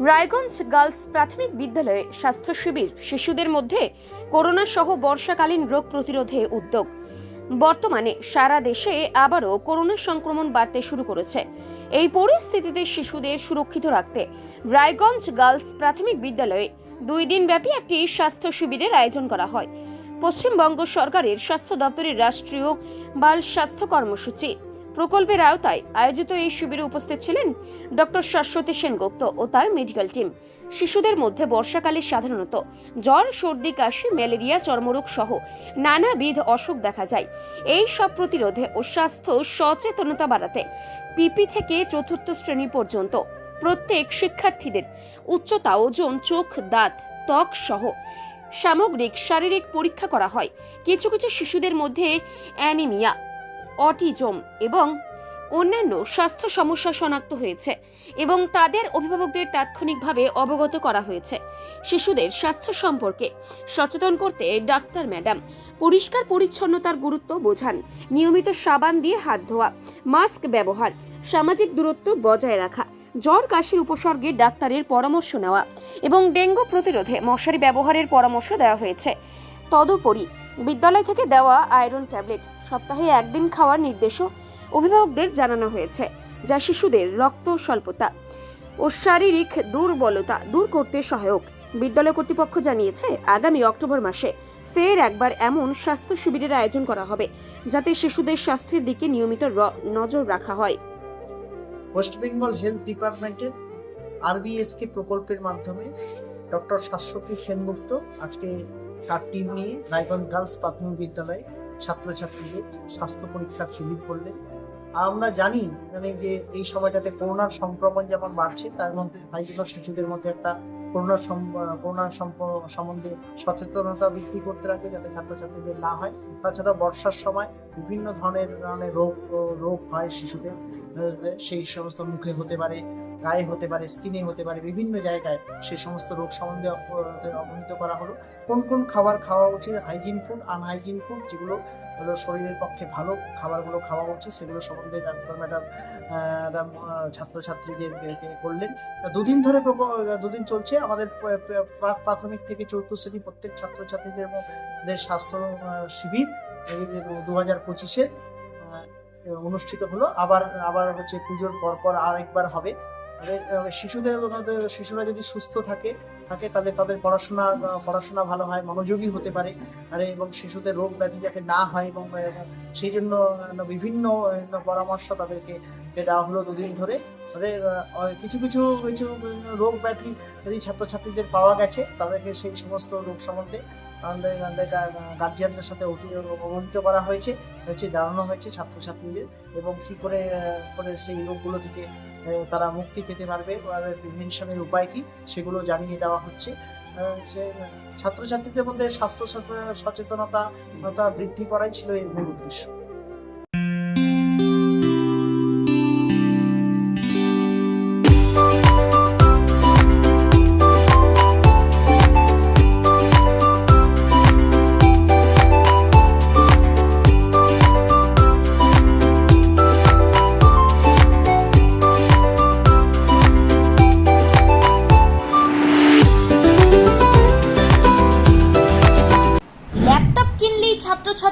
Raiganj girls প্রাথমিক বিদ্যালয়ে স্বাস্থ্য শিবির, শিশুদের মধ্যে করোনা সহ বর্ষাকালীন রোগ প্রতিরোধে উদ্যোগ। বর্তমানে সারা দেশে আবারও করোনা সংক্রমণ বাড়তে শুরু করেছে। এই পরিস্থিতিতে শিশুদের সুরক্ষিত রাখতে রায়গঞ্জ গার্লস প্রাথমিক বিদ্যালয়ে দুই দিন ব্যাপী একটি স্বাস্থ্য শিবিরের আয়োজন করা হয়। পশ্চিমবঙ্গ সরকারের স্বাস্থ্য দপ্তরের রাষ্ট্রীয় বাল স্বাস্থ্য কর্মসূচি প্রকল্পের আওতায় আয়োজিত এই শিবিরে উপস্থিত ছিলেন ডক্টর শাশ্বতী সেনগুপ্ত ও তার মেডিকেল টিম। শিশুদের মধ্যে বর্ষাকালে সাধারণত জ্বর, সর্দি, কাশি, ম্যালেরিয়া, চর্মরোগ সহ নানাবিধ অসুখ দেখা যায়। এই সব প্রতিরোধে ও স্বাস্থ্য সচেতনতা বাড়াতে পিপি থেকে চতুর্থ শ্রেণি পর্যন্ত প্রত্যেক শিক্ষার্থীদের উচ্চতা ওজন চোখ, দাঁত, ত্বক সহ সামগ্রিক শারীরিক পরীক্ষা করা হয়। কিছু কিছু শিশুদের মধ্যে অ্যানিমিয়া অটিজম এবং অন্যান্য স্বাস্থ্য সমস্যা শনাক্ত হয়েছে এবং তাদের অভিভাবকদের তাৎক্ষণিকভাবে অবগত করা হয়েছে। শিশুদের স্বাস্থ্য সম্পর্কে সচেতন করতে ডাক্তার ম্যাডাম পরিষ্কার পরিচ্ছন্নতার গুরুত্ব বোঝান। নিয়মিত সাবান দিয়ে হাত ধোয়া, মাস্ক ব্যবহার, সামাজিক দূরত্ব বজায় রাখা, জ্বর, কাশির উপসর্গে ডাক্তারের পরামর্শ নেওয়া এবং ডেঙ্গু প্রতিরোধে মশারি ব্যবহারের পরামর্শ দেওয়া হয়েছে। তদুপরি বিদ্যালয় থেকে দেওয়া আয়রন ট্যাবলেট, সপ্তাহে একদিন খাওয়ার নির্দেশও অভিভাবকদের জানানো হয়েছে, যা শিশুদের রক্ত স্বল্পতা ও শারীরিক দুর্বলতা দূর করতে সহায়ক। বিদ্যালয় কর্তৃপক্ষ জানিয়েছে, আগামী অক্টোবর মাসে ফের একবার এমন স্বাস্থ্য শিবিরের আয়োজন করা হবে, যাতে শিশুদের স্বাস্থ্যের দিকে নিয়মিত নজর রাখা হয়। ওয়েস্ট বেঙ্গল হেলথ ডিপার্টমেন্টের আরবিএসকে প্রকল্পের মাধ্যমে ডক্টর শাশ্বতী সেনগুপ্ত আজকে তার টিম নিয়ে রায়গঞ্জ গার্লস প্রাথমিক বিদ্যালয়ে ছাত্রছাত্রীদের স্বাস্থ্য পরীক্ষার শিবির করলেন আর আমরা জানি মানে যে এই সময়টাতে করোনার সংক্রমণ যেমন বাড়ছে, তার মধ্যে তাই শিশুদের মধ্যে একটা করোনার করোনার সম্বন্ধে সচেতনতা বৃদ্ধি করতে রাখবে যাতে ছাত্রছাত্রীদের না হয়। তাছাড়া বর্ষার সময় বিভিন্ন ধরনের রোগ রোগ হয় শিশুদের সেই সমস্ত মুখে হতে পারে। গায়ে হতে পারে স্কিনে হতে পারে, বিভিন্ন জায়গায় সে সমস্ত রোগ সম্বন্ধে অবহিত করা হলো। কোন কোন খাবার খাওয়া উচিত? হাইজিন ফুড আনহাইজিন ফুড যেগুলো হলো শরীরের পক্ষে ভালো খাবারগুলো খাওয়া উচিত, সেগুলো সম্বন্ধে ডাক্তার ম্যাডাম ছাত্রছাত্রীদের করলেন দুদিন ধরে দুদিন চলছে। আমাদের প্রাথমিক থেকে চতুর্থ শ্রেণি প্রত্যেক ছাত্রছাত্রীদের স্বাস্থ্য শিবির দু হাজার পঁচিশে অনুষ্ঠিত হলো। আবার আবার হচ্ছে পুজোর পর পর আরেকবার হবে। শিশুদের তাদের শিশুরা যদি সুস্থ থাকে থাকে তাহলে তাদের পড়াশোনা পড়াশোনা ভালো হয়, মনোযোগী হতে পারে। আর, এবং শিশুদের রোগ ব্যাধি যাতে না হয়, এবং সেই জন্য বিভিন্ন পরামর্শ তাদেরকে দেওয়া হলো দুদিন ধরে। কিছু কিছু কিছু রোগ ব্যাধি যদি ছাত্রছাত্রীদের পাওয়া গেছে, তাদেরকে সেই সমস্ত রোগ সম্বন্ধে আমাদের গার্জিয়ানদের সাথে অতি- অবহিত করা হয়েছে হচ্ছে জানানো হয়েছে ছাত্রছাত্রীদের, এবং কী করে করে সেই রোগগুলো থেকে তারা মুক্তি পেতে পারবে প্রিভেনশনের উপায় কি, সেগুলো জানিয়ে দেওয়া হচ্ছে। যে ছাত্রছাত্রীদের মধ্যে স্বাস্থ্য সচেতনতা বৃদ্ধি করাই ছিল এই মূল উদ্দেশ্য।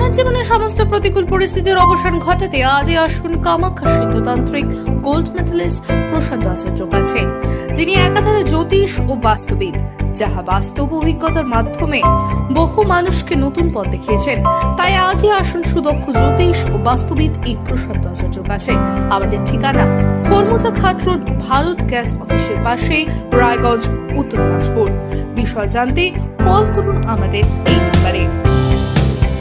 আপনার জীবনের সমস্ত প্রতিকূল পরিস্থিতির অবসান ঘটাতে আজই আসুন কামাখ্যা সিদ্ধতান্ত্রিক গোল্ড মেডেলিস্ট প্রশান্ত আচার্য কাছে যিনি একাধারে জ্যোতিষ ও বাস্তুবিদ, যাহা বাস্তব অভিজ্ঞতার মাধ্যমে বহু মানুষকে নতুন পথ দেখিয়েছেন। তাই আজই আসুন সুদক্ষ জ্যোতিষ ও বাস্তুবিদ এই প্রশান্ত আচার্য কাছে আমাদের ঠিকানা কর্মজা ঘাট রোড, ভারত গ্যাস অফিসের পাশে, রায়গঞ্জ, উত্তর দিনাজপুর। বিষয় জানতে কল করুন আমাদের এই